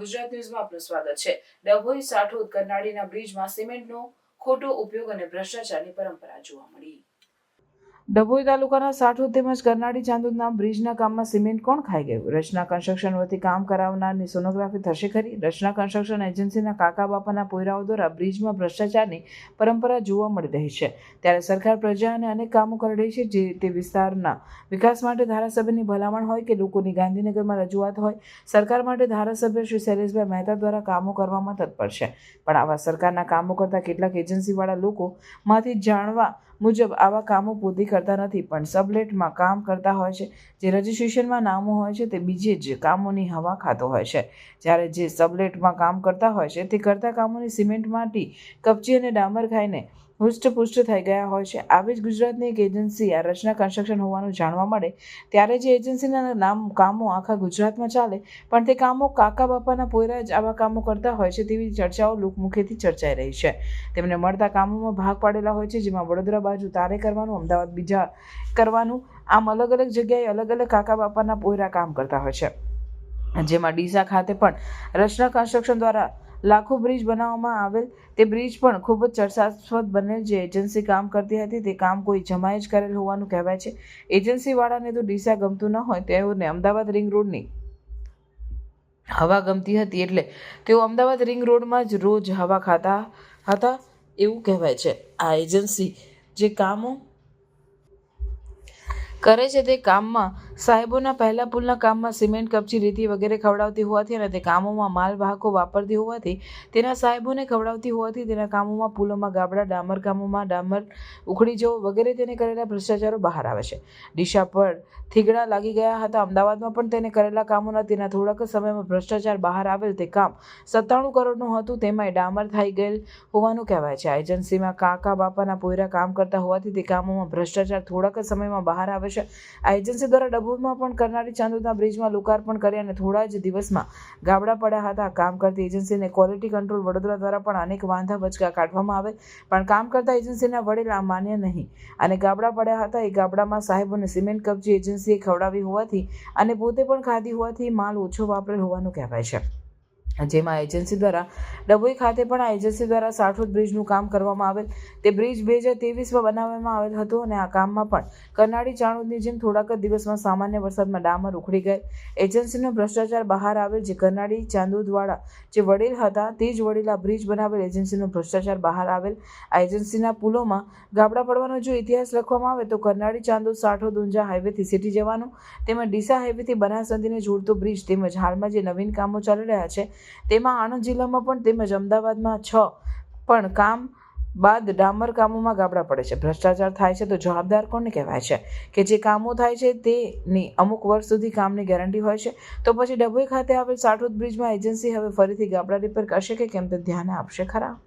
ગુજરાત ન્યૂઝમાં આપનું સ્વાગત છે. ડભોઈ સાઠોદ કરનાળીના બ્રિજમાં સિમેન્ટનો ખોટો ઉપયોગ અને ભ્રષ્ટાચારની પરંપરા જોવા મળી. ડભોઈ તાલુકાના સાઠોદ તેમજ કરનાળી ચાંદોદના બ્રિજના કામમાં સિમેન્ટ કોણ ખાઈ ગયું? રચના કન્સ્ટ્રક્શન વતી કામ કરાવનારની સોનોગ્રાફી થશે ખરી? રચના કન્સ્ટ્રક્શન એજન્સીના કાકા બાપાના પોયરાઓ દ્વારા બ્રિજમાં ભ્રષ્ટાચારની પરંપરા જોવા મળી રહી છે. ત્યારે સરકાર પ્રજા અને અનેક કામો કરી રહી છે જે તે વિસ્તારના વિકાસ માટે ધારાસભ્યની ભલામણ હોય કે લોકોની ગાંધીનગરમાં રજૂઆત હોય, સરકાર માટે ધારાસભ્ય શ્રી શૈલેષભાઈ મહેતા દ્વારા કામો કરવામાં તત્પર છે. પણ આવા સરકારના કામો કરતા કેટલાક એજન્સીવાળા લોકો માંથી જાણવા મુજબ આવા કામો પૂર્તિ કરતા નથી, પણ સબલેટમાં કામ કરતા હોય છે, જે રજિસ્ટ્રેશનમાં નામો હોય છે, તે બીજે જ કામોની હવા ખાતો હોય છે. જ્યારે જે સબલેટમાં કામ કરતા હોય છે, તે કરતા કામોની સિમેન્ટ, માટી, કપચી અને ડામર ખાઈને હુષ્ટપુષ્ટ થઈ ગયા હોય છે. આવી જ ગુજરાતની એક એજન્સી આ રચના કન્સ્ટ્રક્શન હોવાનું જાણવા મળે ત્યારે જે એજન્સીના નામ કામો આખા ગુજરાતમાં ચાલે. પણ તે કામો કાકા બાપાના પોયરા જ આવા કામો કરતા હોય છે તેવી ચર્ચાઓ લોકમુખેથી ચર્ચાઈ રહી છે. તેમને મળતા કામોમાં ભાગ પાડેલા હોય છે જેમાં વડોદરા બાજુ તારે કરવાનું, અમદાવાદ બીજા કરવાનું, આમ અલગ અલગ જગ્યાએ અલગ અલગ કાકા બાપાના પોયરા કામ કરતા હોય છે. જેમાં ડીસા ખાતે પણ રચના કન્સ્ટ્રક્શન દ્વારા લાખો બ્રિજ બનાવવામાં આવેલ. તે બ્રિજ પણ ખૂબ જ ચર્ચાસ્પદ બનેલ જે એજન્સી કામ કરતી હતી. તે કામ કોઈ જમાએ જ કરેલ હોવાનું કહેવાય છે. એજન્સીવાળાને તો ડીસા ગમતું ન હોય. તેઓને અમદાવાદ રિંગ રોડની હવા ગમતી હતી એટલે તેઓ અમદાવાદ રિંગ રોડમાં જ રોજ હવા ખાતા હતા એવું કહેવાય છે. આ એજન્સી જે કામો કરે છે તે કામમાં સાહેબોના પહેલા પુલના કામમાં સિમેન્ટ, કપચી, રેતી વગેરે ખવડાવતી હોવાથી અને તે કામોમાં માલવાહકો વાપરતી હોવાથી તેના સાહેબોને ખવડાવતી હોવાથી તેના કામોમાં પુલોમાં ગાબડા, ડામર કામોમાં ડામર ઉખડી જવો વગેરે તેને કરેલા ભ્રષ્ટાચારો બહાર આવે છે. દિશા પર થીગડા લાગી ગયા હતા. અમદાવાદમાં પણ તેને કરેલા કામોના તેના થોડાક સમયમાં ભ્રષ્ટાચાર બહાર આવેલ તે કામ સત્તાણું કરોડનું હતું. તેમાંય ડામર થઈ ગયેલ હોવાનું કહેવાય છે. આ એજન્સીમાં કાકા, બાપાના પોયરા કામ કરતા હોવાથી તે કામોમાં ભ્રષ્ટાચાર થોડાક સમયમાં બહાર આવે છે. આ એજન્સી દ્વારા ડભોઈમાં પણ કરનારી ચાંદોદના બ્રિજમાં લોકાર્પણ કરી અને થોડા જ દિવસમાં ગાબડા પડ્યા હતા. કામ કરતી એજન્સીને ક્વોલિટી કંટ્રોલ વડોદરા દ્વારા પણ અનેક વાંધા વચકા કાઢવામાં આવે, પણ કામ કરતા એજન્સીના વડીલ આ માન્ય નહીં. અને ગાબડા પડ્યા હતા. એ ગાબડામાં સાહેબોને સિમેન્ટ કબજી એજન્સીએ ખવડાવી હોવાથી અને પોતે પણ ખાધી હોવાથી માલ ઓછો વાપરેલ હોવાનું કહેવાય છે. જેમાં એજન્સી દ્વારા, ડભોઈ ખાતે પણ આ એજન્સી દ્વારા સાઠોદ બ્રિજનું કામ કરવામાં આવેલ. તે બ્રિજ બે હજાર તેવીસમાં બનાવવામાં આવેલ હતો અને આ કામમાં પણ કરનાળી ચાણોદની જેમ થોડાક જ દિવસમાં સામાન્ય વરસાદમાં ડામર ઉખડી ગયેલ એજન્સીનો ભ્રષ્ટાચાર બહાર આવેલ જે કરનાળી ચાંદોદવાળા જે વડીલ હતા, તે જ વડીલ આ બ્રિજ બનાવેલ. એજન્સીનો ભ્રષ્ટાચાર બહાર આવેલ. આ એજન્સીના પુલોમાં ગાબડા પડવાનો જો ઇતિહાસ લખવામાં આવે તો કરનાળી ચાંદોદ, સાઠોદ, ઊંઝા હાઈવેથી સિટી જવાનું, તેમજ ડીસા હાઈવેથી બનાસ નદીને જોડતો બ્રિજ તેમજ હાલમાં જે નવીન કામો ચાલી રહ્યા છે તેમાં આણંદ જિલ્લામાં પણ તેમજ અમદાવાદમાં છ. પણ કામ બાદ ડામર કામોમાં ગાબડા પડે છે. ભ્રષ્ટાચાર થાય છે તો જવાબદાર કોને કહેવાય છે? કે જે કામો થાય છે તેની અમુક વર્ષ સુધી કામની ગેરંટી હોય છે. તો પછી ડભોઈ ખાતે આવેલ સાઠોદ બ્રિજમાં એજન્સી હવે ફરીથી ગાબડા રિપેર કરશે કે કેમ તે ધ્યાન આપશે ખરા?